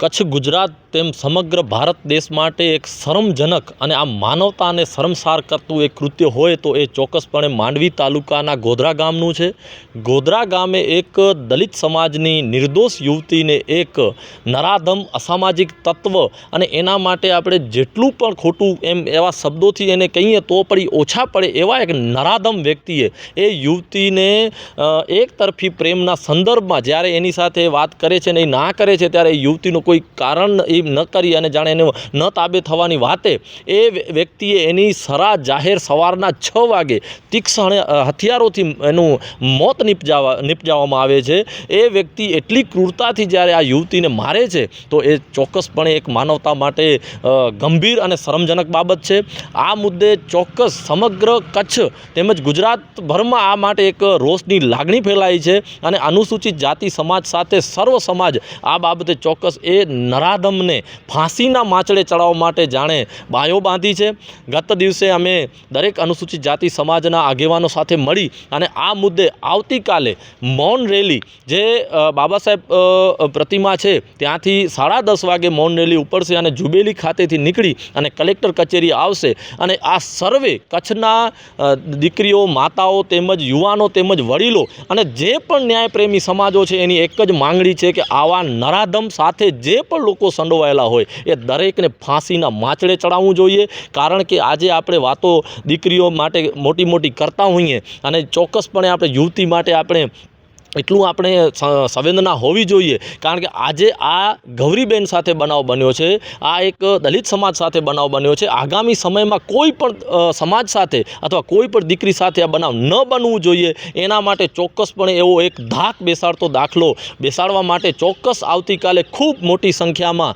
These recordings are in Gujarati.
કચ્છ ગુજરાત તેમ સમગ્ર ભારત દેશ માટે એક શરમજનક અને આ માનવતાને શરમસાર કરતું એક કૃત્ય હોય તો એ ચોક્કસપણે માંડવી તાલુકાના ગોધરા ગામનું છે. ગોધરા ગામે એક દલિત સમાજની નિર્દોષ યુવતીને એક નરાધમ અસામાજિક તત્વ અને એના માટે આપણે જેટલું પણ ખોટું એમ એવા શબ્દોથી એને કહીએ તો પડી ઓછા પડે એવા એક નરાધમ વ્યક્તિએ એ યુવતીને એક તરફી પ્રેમના સંદર્ભમાં જ્યારે એની સાથે વાત કરે છે ને એ ના કરે છે ત્યારે એ કોઈ કારણ એ ન કરી અને જાણે એને ન તાબે થવાની વાતે, એ વ્યક્તિએ એની સરા જાહેર સવારના છ વાગે તીક્ષ્ણ હથિયારોથી એનું મોત નિપજાવા, નિપજાવવામાં આવે છે. એ વ્યક્તિ એટલી ક્રૂરતાથી જ્યારે આ યુવતીને મારે છે, તો એ ચોક્કસપણે એક માનવતા માટે ગંભીર અને શરમજનક બાબત છે. આ મુદ્દે ચોક્કસ સમગ્ર કચ્છ તેમજ ગુજરાતભરમાં આ માટે એક રોષની લાગણી ફેલાઈ છે અને અનુસૂચિત જાતિ સમાજ સાથે સર્વ સમાજ આ બાબતે ચોક્કસ એ નરાધમને ફાંસીના માચડે ચડાવવા માટે જાણે બાયો બાંધી છે. ગત દિવસે અમે દરેક અનુસૂચિત જાતિ સમાજના આગેવાનો સાથે મળી અને આ મુદ્દે આવતીકાલે મૌન રેલી જે બાબા સાહેબ પ્રતિમા છે ત્યાંથી સાડા દસ વાગે મૌન રેલી ઉપડશે અને જુબેલી ખાતેથી નીકળી અને કલેક્ટર કચેરી આવશે. અને આ સર્વે કચ્છના દીકરીઓ, માતાઓ તેમજ યુવાનો તેમજ વડીલો અને જે પણ ન્યાયપ્રેમી સમાજો છે એની એક જ માંગણી છે કે આવા નરાધમ સાથે જે પણ લોકો સંડોવાયેલા હોય એ દરેકને ફાંસીના માચડે ચડાવવું જોઈએ. કારણ કે આજે આપણે વાતો દીકરીઓ માટે મોટી મોટી કરતા હોઈએ અને ચોક્કસપણે આપણે યુવતી માટે આપણે એટલું આપણે સંવેદના હોવી જોઈએ. કારણ કે આજે આ ગૌરીબેન સાથે બનાવ બન્યો છે, આ એક દલિત સમાજ સાથે બનાવ બન્યો છે. આગામી સમયમાં કોઈ પણ સમાજ સાથે અથવા કોઈ પણ દીકરી સાથે આ બનાવ ન બનવું જોઈએ. એના માટે ચોક્કસપણે એવો એક ધાક બેસાડતો દાખલો બેસાડવા માટે ચોક્કસ આવતીકાલે ખૂબ મોટી સંખ્યામાં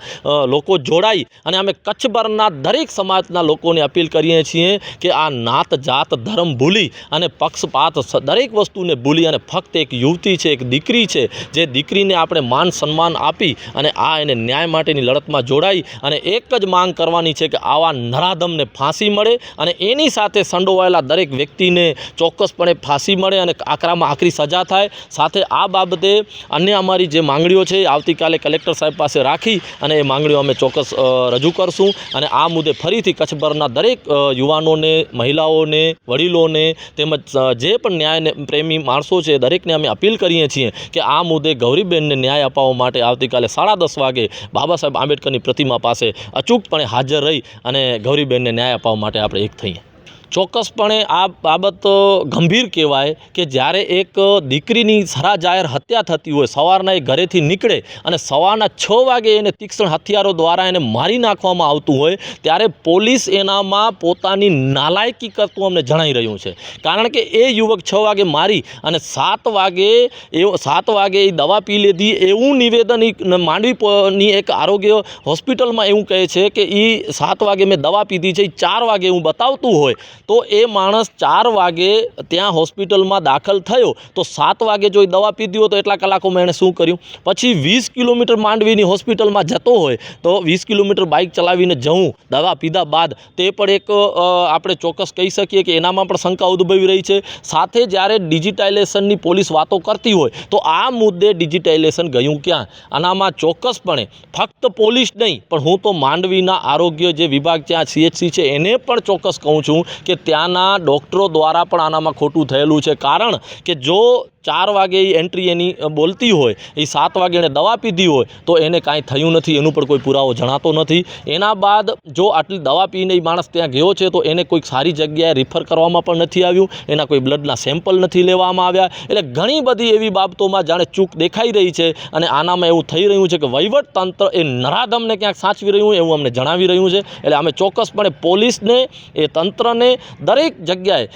લોકો જોડાઈ અને અમે કચ્છભરના દરેક સમાજના લોકોને અપીલ કરીએ છીએ કે આ નાત જાત ધર્મ ભૂલી અને પક્ષપાત દરેક વસ્તુને ભૂલી અને ફક્ત એક યુવતી છે, એક દીકરી છે, જે દીકરીને આપણે માન સન્માન આપી અને આ એને ન્યાય માટેની લડતમાં જોડાઈ અને એક જ માંગ કરવાની છે કે આવા નરાધમને ફાંસી મળે અને એની સાથે સંડોવાયેલા દરેક વ્યક્તિને ચોક્કસપણે ફાંસી મળે અને આકરામાં આકરી સજા થાય. સાથે આ બાબતે અન્ય અમારી જે માંગણીઓ છે આવતીકાલે કલેક્ટર સાહેબ પાસે રાખી અને એ માંગણીઓ અમે ચોક્કસ રજૂ કરશું અને આ મુદ્દે ફરીથી કચ્છભરના દરેક યુવાનોને, મહિલાઓને, વડીલોને તેમજ જે પણ ન્યાય પ્રેમી માણસો છે દરેકને અમે અપીલ કરીએ છીએ કે આ મુદ્દે ગૌરીબેનને ન્યાય અપાવવા માટે આવતીકાલે સાડા દસ વાગે બાબા સાહેબ આંબેડકરની પ્રતિમા પાસે અચૂકપણે હાજર રહી અને ગૌરીબેનને ન્યાય અપાવવા માટે આપણે એક થઈએ. ચોક્કસપણે આ બાબત ગંભીર કહેવાય કે જ્યારે એક દીકરીની સરા જાહેર હત્યા થતી હોય, સવારના એ ઘરેથી નીકળે અને સવારના છ વાગે એને તીક્ષ્ણ હથિયારો દ્વારા એને મારી નાખવામાં આવતું હોય, ત્યારે પોલીસ એનામાં પોતાની નાલાયકી કરતું અમને જણાઈ રહ્યું છે. કારણ કે એ યુવક છ વાગે મારી અને સાત વાગે એવો સાત વાગે એ દવા પી લીધી એવું નિવેદન માંડવીની એક આરોગ્ય હોસ્પિટલમાં એવું કહે છે કે એ સાત વાગે મેં દવા પીધી છે એ ચાર વાગે હું બતાવતું હોય તો એ માણસ ચાર વાગે ત્યાં હોસ્પિટલમાં દાખલ થયો. તો સાત વાગે જો એ દવા પીધી હોય તો એટલા કલાકોમાં એણે શું કર્યું? પછી વીસ કિલોમીટર માંડવીની હોસ્પિટલમાં જતો હોય તો વીસ કિલોમીટર બાઇક ચલાવીને જવું દવા પીધા બાદ. તે પણ એક આપણે ચોક્કસ કહી શકીએ કે એનામાં પણ શંકા ઉદ્ભવી રહી છે. સાથે જ્યારે ડિજિટાઇલેશનની પોલીસ વાતો કરતી હોય તો આ મુદ્દે ડિજિટાઇલેશન ગયું ક્યાં? આનામાં ચોક્કસપણે ફક્ત પોલીસ નહીં, પણ હું તો માંડવીના આરોગ્ય જે વિભાગ ત્યાં સીએચસી છે, એને પણ ચોક્કસ કહું છું કે ત્યાંના ડૉક્ટરો દ્વારા પણ આનામાં ખોટું થયેલું છે. કારણ કે જો ચાર વાગે એ એન્ટ્રી એની બોલતી હોય એ સાત વાગે એણે દવા પીધી હોય, તો એને કાંઈ થયું નથી, એનું પણ કોઈ પુરાવો જણાતો નથી. એના બાદ જો આટલી દવા પીને એ માણસ ત્યાં ગયો છે, તો એને કોઈક સારી જગ્યાએ રિફર કરવામાં પણ નથી આવ્યું, એના કોઈ બ્લડના સેમ્પલ નથી લેવામાં આવ્યા. એટલે ઘણી બધી એવી બાબતોમાં જાણે ચૂક દેખાઈ રહી છે, અને આનામાં એવું થઈ રહ્યું છે કે વહીવટ તંત્ર એ નરાધમને ક્યાંક સાચવી રહ્યું, એવું અમને જણાવી રહ્યું છે. એટલે અમે ચોક્કસપણે પોલીસને, એ તંત્રને દરેક જગ્યાએ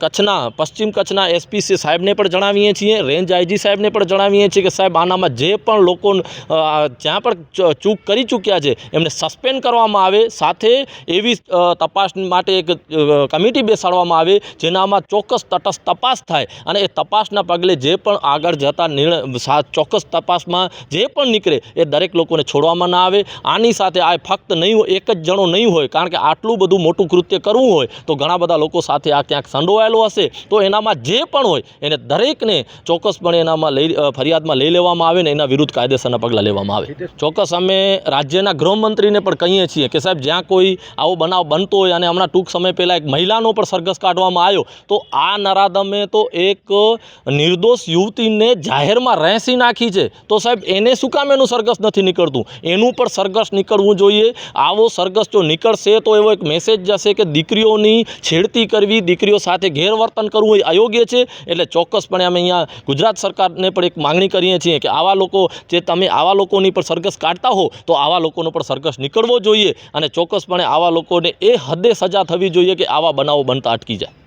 કચ્છના, પશ્ચિમ કચ્છના એસપીસી સાહેબને પણ જણાવીએ છીએ. રેન્જ આઈજી સાહેબને પણ જણાવીએ છીએ કે સાહેબ, આનામાં જે પણ લોકો જ્યાં પણ ચૂક કરી ચૂક્યા છે, એમને સસ્પેન્ડ કરવામાં આવે. સાથે એવી તપાસ માટે એક કમિટી બેસાડવામાં આવે, જેનામાં ચોક્કસ તટસ્થ તપાસ થાય અને એ તપાસના પગલે જે પણ આગળ જતા નિર્ણય ચોક્કસ તપાસમાં જે પણ નીકળે એ દરેક લોકોને છોડવામાં ના આવે. આની સાથે આ ફક્ત નહીં હોય, એક જ જણો નહીં હોય, કારણ કે આટલું બધું મોટું કૃત્ય કરવું હોય, તો ઘણા બધા લોકો સાથે આ ક્યાંક સંડોવાયેલો હશે. તો એનામાં જે પણ હોય, એને દરેક દરેકને ચોક્કસપણે એનામાં લઈ ફરિયાદમાં લઈ લેવામાં આવે ને એના વિરુદ્ધ કાયદેસરના પગલાં લેવામાં આવે. ચોક્કસ અમે રાજ્યના ગૃહમંત્રીને પણ કહીએ છીએ કે સાહેબ જ્યાં કોઈ આવો બનાવ બનતો હોય અને હમણાં ટૂંક સમય પહેલાં એક મહિલાનો પણ સરઘસ કાઢવામાં આવ્યો તો આ નરાધમે તો એક નિર્દોષ યુવતીને જાહેરમાં રહેસી નાખી છે. તો સાહેબ એને શું કામ એનું સરઘસ નથી નીકળતું? એનું પણ સરઘસ નીકળવું જોઈએ. આવો સરઘસ જો નીકળશે તો એવો એક મેસેજ જશે કે દીકરીઓની છેડતી કરવી દીકરીઓ સાથે ગેરવર્તન કરવું એ અયોગ્ય છે. એટલે ચોક્કસપણે અમે અહીંયા ગુજરાત સરકારને પણ એક માંગણી કરીએ છીએ કે આવા લોકો જે તમે આવા લોકોની પણ સરઘસ કાઢતા હો, તો આવા લોકોનો પણ સરઘસ નીકળવો જોઈએ અને ચોક્કસપણે આવા લોકોને એ હદે સજા થવી જોઈએ કે આવા બનાવો બનતા અટકી જાય.